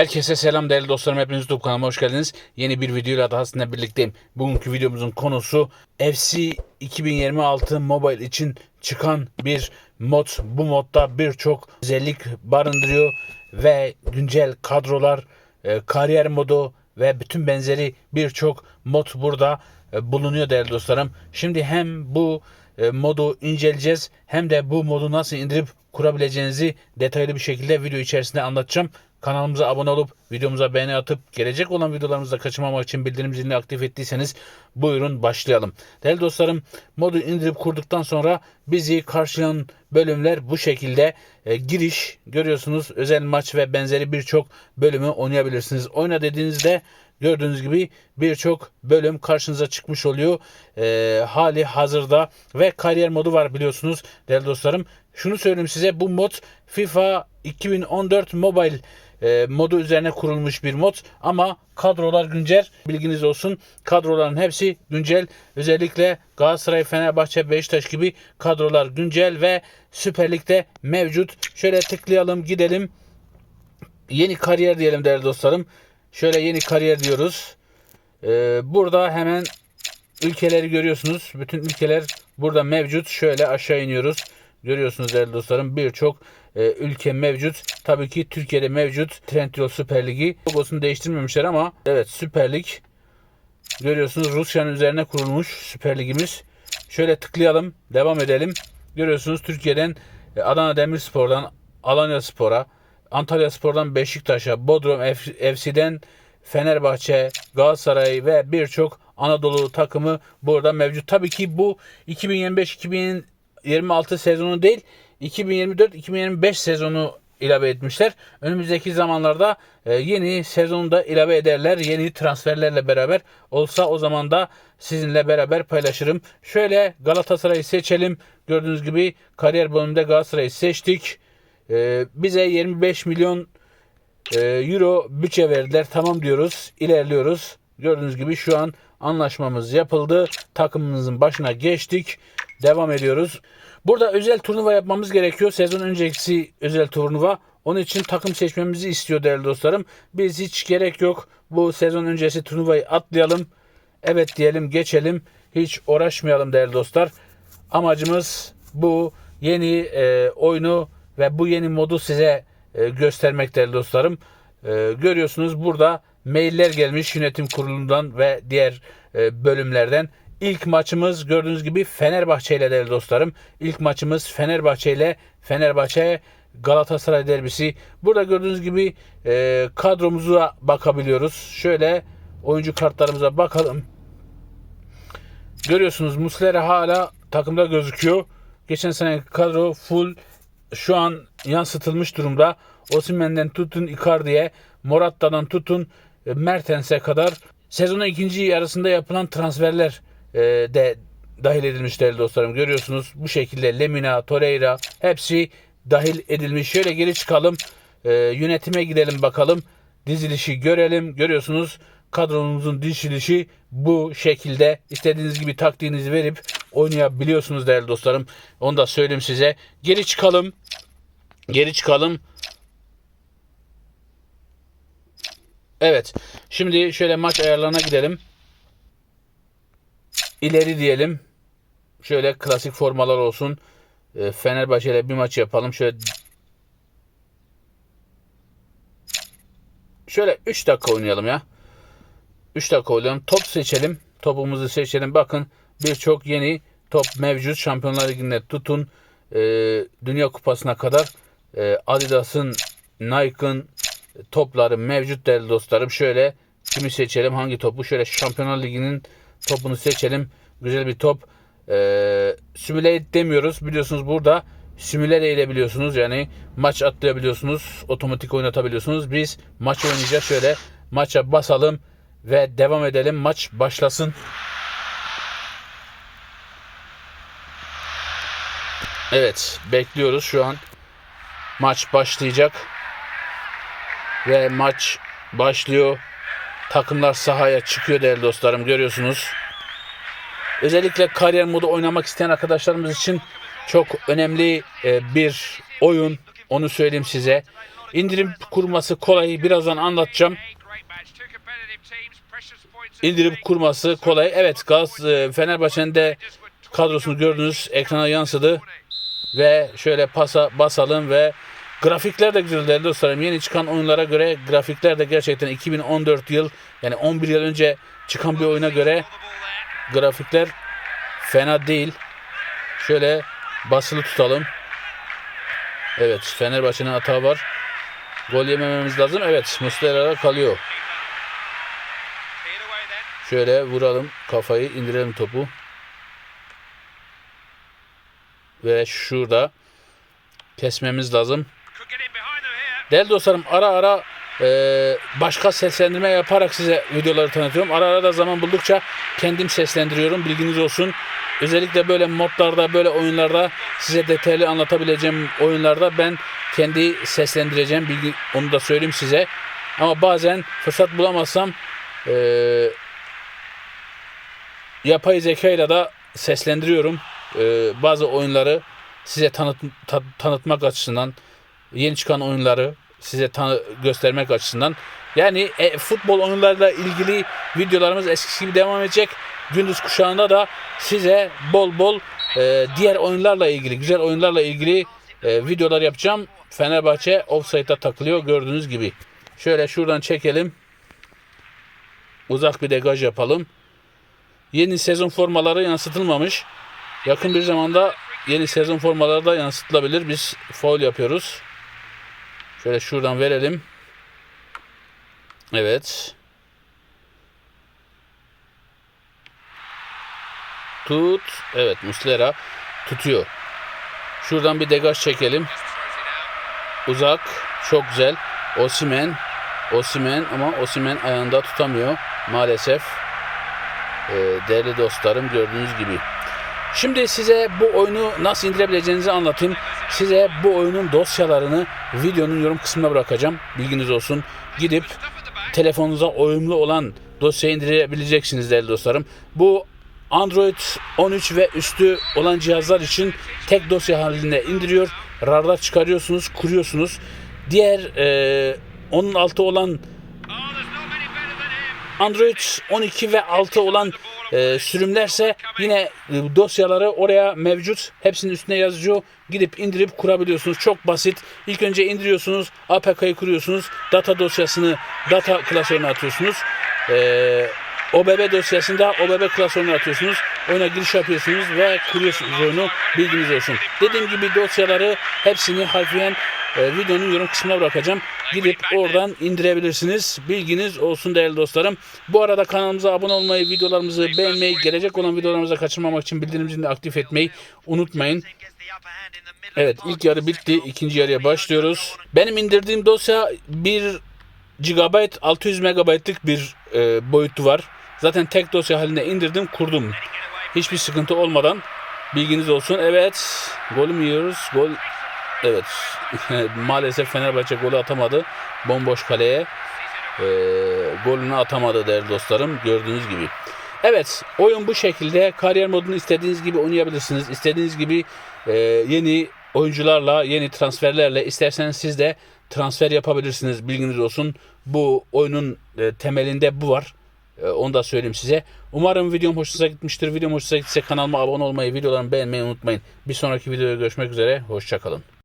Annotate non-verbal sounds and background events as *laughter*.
Herkese selam değerli dostlarım. Hepiniz YouTube kanalıma hoş geldiniz. Yeni bir videoyla daha sizinle birlikteyim. Bugünkü videomuzun konusu FC 2026 Mobile için çıkan bir mod. Bu modda birçok özellik barındırıyor ve güncel kadrolar, e, kariyer modu ve bütün benzeri birçok mod burada e, bulunuyor değerli dostlarım. Şimdi hem bu e, modu inceleyeceğiz hem de bu modu nasıl indirip kurabileceğinizi detaylı bir şekilde video içerisinde anlatacağım. Kanalımıza abone olup videomuza beğeni atıp gelecek olan videolarımızda kaçırmamak için bildirim zilini aktif ettiyseniz buyurun başlayalım. Değerli dostlarım modu indirip kurduktan sonra bizi karşılayan bölümler bu şekilde E, giriş görüyorsunuz özel maç ve benzeri birçok bölümü oynayabilirsiniz. Oyna dediğinizde gördüğünüz gibi birçok bölüm karşınıza çıkmış oluyor. E, hali hazırda ve kariyer modu var biliyorsunuz değerli dostlarım. Şunu söyleyeyim size bu mod FIFA 2014 Mobile e, modu üzerine kurulmuş bir mod ama kadrolar güncel bilginiz olsun. Kadroların hepsi güncel. Özellikle Galatasaray, Fenerbahçe, Beşiktaş gibi kadrolar güncel ve Süper Lig'de mevcut. Şöyle tıklayalım gidelim. Yeni kariyer diyelim değerli dostlarım. Şöyle yeni kariyer diyoruz. Ee, burada hemen ülkeleri görüyorsunuz. Bütün ülkeler burada mevcut. Şöyle aşağı iniyoruz. Görüyorsunuz değerli dostlarım birçok e, ülke mevcut. Tabii ki Türkiye'de mevcut Trendyol Süper Ligi. Logosunu değiştirmemişler ama evet Süper Lig. Görüyorsunuz Rusya'nın üzerine kurulmuş Süper Ligimiz. Şöyle tıklayalım. Devam edelim. Görüyorsunuz Türkiye'den e, Adana Demirspor'dan Alanya Spor'a, Antalya Spor'dan Beşiktaş'a, Bodrum FC'den Fenerbahçe, Galatasaray ve birçok Anadolu takımı burada mevcut. Tabii ki bu 2025-2026 sezonu değil, 2024-2025 sezonu ilave etmişler. Önümüzdeki zamanlarda e, yeni sezonu da ilave ederler. Yeni transferlerle beraber olsa o zaman da sizinle beraber paylaşırım. Şöyle Galatasaray'ı seçelim. Gördüğünüz gibi kariyer bölümünde Galatasaray'ı seçtik. E, bize 25 milyon e, euro bütçe verdiler. Tamam diyoruz. İlerliyoruz. Gördüğünüz gibi şu an anlaşmamız yapıldı. Takımımızın başına geçtik. Devam ediyoruz. Burada özel turnuva yapmamız gerekiyor. Sezon öncesi özel turnuva. Onun için takım seçmemizi istiyor değerli dostlarım. Biz hiç gerek yok. Bu sezon öncesi turnuvayı atlayalım. Evet diyelim geçelim. Hiç uğraşmayalım değerli dostlar. Amacımız bu yeni e, oyunu ve bu yeni modu size e, göstermek değerli dostlarım. E, görüyorsunuz burada mailler gelmiş yönetim kurulundan ve diğer e, bölümlerden. İlk maçımız gördüğünüz gibi Fenerbahçe ile değerli dostlarım. İlk maçımız Fenerbahçe ile Fenerbahçe Galatasaray derbisi. Burada gördüğünüz gibi e, kadromuza bakabiliyoruz. Şöyle oyuncu kartlarımıza bakalım. Görüyorsunuz Muslera hala takımda gözüküyor. Geçen sene kadro full şu an yansıtılmış durumda. Osimhen'den tutun Icardi'ye, Morata'dan tutun e, Mertens'e kadar sezonun ikinci yarısında yapılan transferler e, de dahil edilmiş değerli dostlarım. Görüyorsunuz bu şekilde Lemina, Torreira hepsi dahil edilmiş. Şöyle geri çıkalım. E, yönetime gidelim bakalım. Dizilişi görelim. Görüyorsunuz kadronumuzun dizilişi bu şekilde. İstediğiniz gibi taktiğinizi verip oynayabiliyorsunuz değerli dostlarım. Onu da söyleyeyim size. Geri çıkalım. Geri çıkalım. Evet. Şimdi şöyle maç ayarlarına gidelim. İleri diyelim. Şöyle klasik formalar olsun. E, Fenerbahçe ile bir maç yapalım. Şöyle Şöyle 3 dakika oynayalım ya. 3 dakika oynayalım. Top seçelim. Topumuzu seçelim. Bakın birçok yeni top mevcut. Şampiyonlar Ligi'nde tutun. e, Dünya Kupası'na kadar e, Adidas'ın, Nike'ın topları mevcut değerli dostlarım. Şöyle kimi seçelim? Hangi topu? Şöyle Şampiyonlar Ligi'nin topunu seçelim. Güzel bir top. E, simulate demiyoruz. Biliyorsunuz burada simüle de edebiliyorsunuz. Yani maç atlayabiliyorsunuz. Otomatik oynatabiliyorsunuz. Biz maç oynayacağız. Şöyle maça basalım ve devam edelim. Maç başlasın. Evet, bekliyoruz şu an. Maç başlayacak. Ve maç başlıyor. Takımlar sahaya çıkıyor değerli dostlarım görüyorsunuz. Özellikle kariyer modu oynamak isteyen arkadaşlarımız için çok önemli e, bir oyun. Onu söyleyeyim size. İndirim kurması kolay. Birazdan anlatacağım. İndirim kurması kolay. Evet Gaz e, Fenerbahçe'nin de kadrosunu gördünüz. Ekrana yansıdı. Ve şöyle pasa basalım ve grafikler de güzel değerli dostlarım. Yeni çıkan oyunlara göre grafikler de gerçekten 2014 yıl yani 11 yıl önce çıkan bir oyuna göre grafikler fena değil. Şöyle basılı tutalım. Evet Fenerbahçe'nin hata var. Gol yemememiz lazım. Evet Muslera kalıyor. Şöyle vuralım kafayı indirelim topu. Ve şurada kesmemiz lazım. Değerli dostlarım ara ara e, başka seslendirme yaparak size videoları tanıtıyorum. Ara ara da zaman buldukça kendim seslendiriyorum. Bilginiz olsun. Özellikle böyle modlarda, böyle oyunlarda size detaylı anlatabileceğim oyunlarda ben kendi seslendireceğim. Bilgi, onu da söyleyeyim size. Ama bazen fırsat bulamazsam e, yapay zeka ile de seslendiriyorum. E, bazı oyunları size tanıt, ta- tanıtmak açısından yeni çıkan oyunları size tanı- göstermek açısından. Yani e, futbol oyunlarıyla ilgili videolarımız eskisi gibi devam edecek. Gündüz kuşağında da size bol bol e, diğer oyunlarla ilgili, güzel oyunlarla ilgili e, videolar yapacağım. Fenerbahçe offside'a takılıyor gördüğünüz gibi. Şöyle şuradan çekelim. Uzak bir degaj yapalım. Yeni sezon formaları yansıtılmamış. Yakın bir zamanda yeni sezon formaları da yansıtılabilir. Biz foul yapıyoruz. Şöyle şuradan verelim. Evet. Tut. Evet Muslera tutuyor. Şuradan bir degaj çekelim. Uzak. Çok güzel. Osimen. Osimen ama Osimen ayağında tutamıyor maalesef. Ee, değerli dostlarım gördüğünüz gibi. Şimdi size bu oyunu nasıl indirebileceğinizi anlatayım. Size bu oyunun dosyalarını videonun yorum kısmına bırakacağım. Bilginiz olsun. Gidip telefonunuza uyumlu olan dosyayı indirebileceksiniz değerli dostlarım. Bu Android 13 ve üstü olan cihazlar için tek dosya halinde indiriyor. RAR'da çıkarıyorsunuz, kuruyorsunuz. Diğer e, onun altı olan Android 12 ve 6 olan e, sürümlerse yine e, dosyaları oraya mevcut. Hepsinin üstüne yazıyor. Gidip indirip kurabiliyorsunuz. Çok basit. İlk önce indiriyorsunuz. APK'yı kuruyorsunuz. Data dosyasını data klasörüne atıyorsunuz. E, OBB dosyasında OBB klasörüne atıyorsunuz. Oyuna giriş yapıyorsunuz ve kuruyorsunuz oyunu. Bilginiz olsun. Dediğim gibi dosyaları hepsini harfiyen e, videonun yorum kısmına bırakacağım. Gidip oradan indirebilirsiniz. Bilginiz olsun değerli dostlarım. Bu arada kanalımıza abone olmayı, videolarımızı beğenmeyi, gelecek olan videolarımızı kaçırmamak için bildirim aktif etmeyi unutmayın. Evet ilk yarı bitti. ikinci yarıya başlıyoruz. Benim indirdiğim dosya 1 GB 600 MB'lık bir e, boyutu var. Zaten tek dosya halinde indirdim kurdum. Hiçbir sıkıntı olmadan bilginiz olsun. Evet golü mü yiyoruz? Gol Evet. *laughs* Maalesef Fenerbahçe golü atamadı. Bomboş kaleye. Ee, golünü atamadı değerli dostlarım. Gördüğünüz gibi. Evet. Oyun bu şekilde. Kariyer modunu istediğiniz gibi oynayabilirsiniz. İstediğiniz gibi e, yeni oyuncularla, yeni transferlerle isterseniz siz de transfer yapabilirsiniz. Bilginiz olsun. Bu oyunun e, temelinde bu var. E, Onu da söyleyeyim size. Umarım videom hoşunuza gitmiştir. Videom hoşunuza gittiyse kanalıma abone olmayı, videolarımı beğenmeyi unutmayın. Bir sonraki videoda görüşmek üzere. Hoşçakalın.